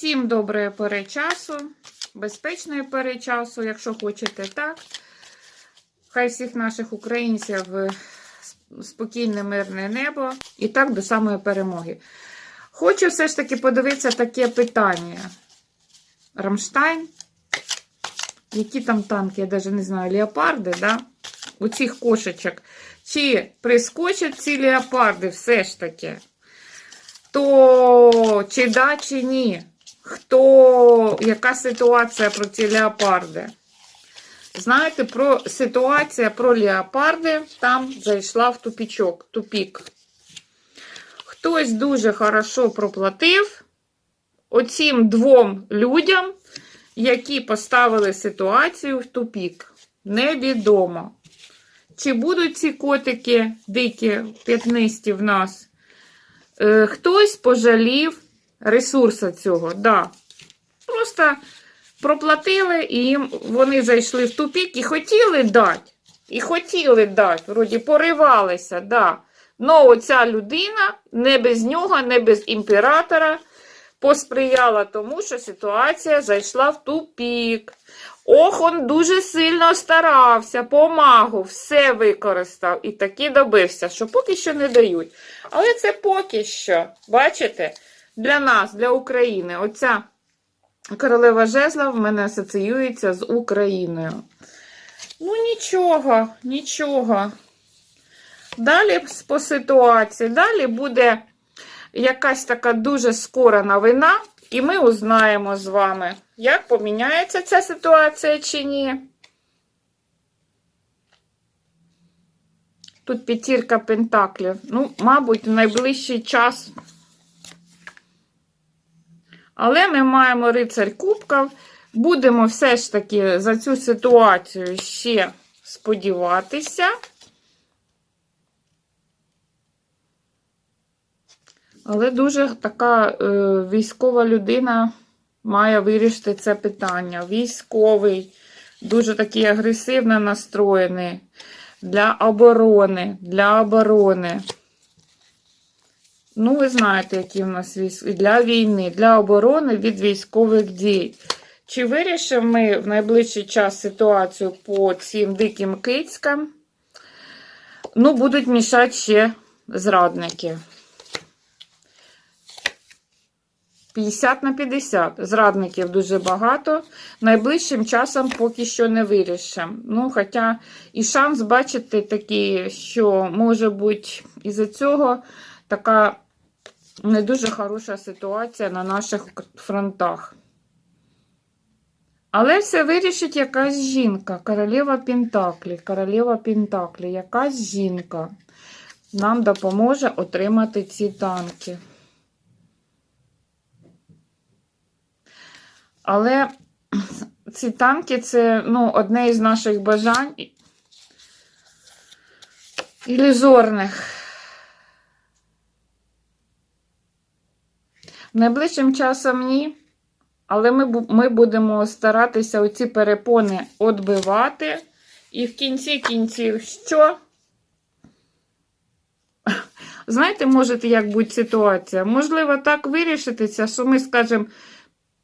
Всім доброї пори часу, безпечної пори часу, якщо хочете так. Хай всіх наших українців е, спокійне, мирне небо і так до самої перемоги. Хочу все ж таки подивитися таке питання. Рамштайн. Які там танки, я навіть не знаю, леопарди, да? У цих кошечок. Чи прискочать ці леопарди все ж таки? То чи да, чи ні? Хто, яка ситуація про ці леопарди? Знаєте, про ситуація про леопарди там зайшла в тупічок, тупік. Хтось дуже хорошо проплатив оцім двом людям, які поставили ситуацію в тупік. Невідомо. Чи будуть ці котики дикі, п'ятнисті в нас? Е, хтось пожалів ресурсу цього. Да. Просто проплатили, і їм вони зайшли в тупік і хотіли дати. І хотіли дати, вроді поривалися, да. Но оця людина не без нього, не без імператора посприяла тому, що ситуація зайшла в тупік. Ох, он дуже сильно старався, помагу, все використав і таки добився, що поки що не дають. Але це поки що, бачите, для нас, для України. Оця королева жезла в мене асоціюється з Україною. Ну, нічого, нічого. Далі по ситуації, далі буде якась така дуже скора новина, і ми узнаємо з вами, як поміняється ця ситуація чи ні. Тут п'ятірка пентаклів. Ну, мабуть, в найближчий час. Але ми маємо рицарь кубків. Будемо все ж таки за цю ситуацію ще сподіватися. Але дуже така е, військова людина має вирішити це питання. Військовий, дуже такий агресивно настроєний для оборони, для оборони. Ну, ви знаєте, які в нас військ... для війни, для оборони від військових дій. Чи вирішимо ми в найближчий час ситуацію по цим диким кицькам? Ну, будуть мішати ще зрадники. 50 на 50. Зрадників дуже багато. Найближчим часом поки що не вирішимо. Ну, хоча і шанс бачити такий, що може бути із-за цього така не дуже хороша ситуація на наших фронтах. Але все вирішить якась жінка. Королева Пентаклі. Королева Пентаклі. Якась жінка нам допоможе отримати ці танки. Але ці танки це ну, одне із наших бажань ілюзорних. Найближчим часом ні. Але ми ми будемо старатися оці перепони відбивати. І в кінці кінців що? Знаєте, може, як бути ситуація? Можливо, так вирішитися, що ми скажемо.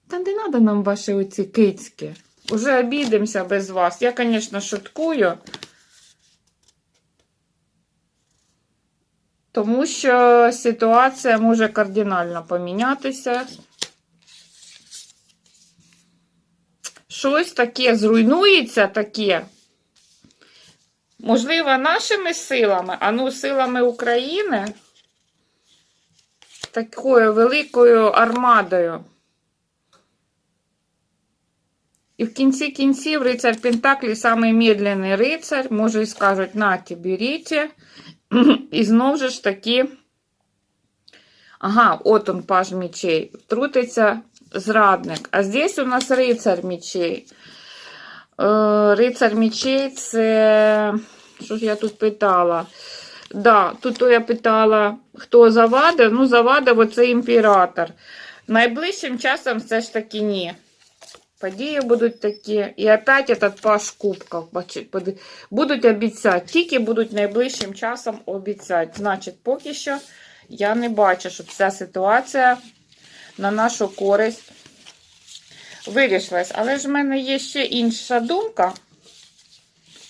Та не треба нам ваші оці кицьки. Уже обійдемося без вас. Я, звісно, шуткую. Тому що ситуація може кардинально помінятися. Щось таке зруйнується таке. Можливо, нашими силами, а ну, силами України, такою великою армадою. І в кінці кінців рицар Пентаклі самий медленний рицар, може і скажуть, нате, беріть. І знову ж таки, ага, от он паж мечей. Втрутиться зрадник. А здесь у нас рицар мечей. Е, рицар мечей це. Що ж я тут питала? Да, Тут я питала, хто завадив. Ну, завадив оце імператор. Найближчим часом все ж таки ні. Події будуть такі. І опять этот паш кубків. Будуть обіцяти. Тільки будуть найближчим часом обіцяти. Значить, поки що я не бачу, щоб ця ситуація на нашу користь вирішилась. Але ж в мене є ще інша думка.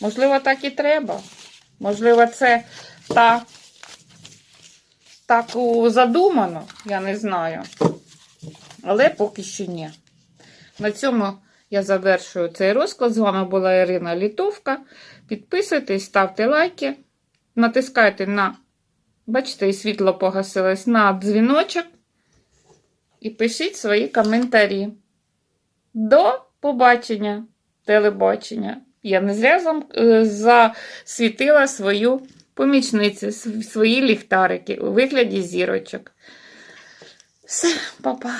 Можливо, так і треба. Можливо, це та, так задумано, я не знаю. Але поки що ні. На цьому я завершую цей розклад. З вами була Ірина Літовка. Підписуйтесь, ставте лайки, натискайте на, бачите, і світло погасилось на дзвіночок. І пишіть свої коментарі. До побачення, телебачення. Я не зря е, засвітила свою помічницю, свої ліхтарики у вигляді зірочок. Все, па-па.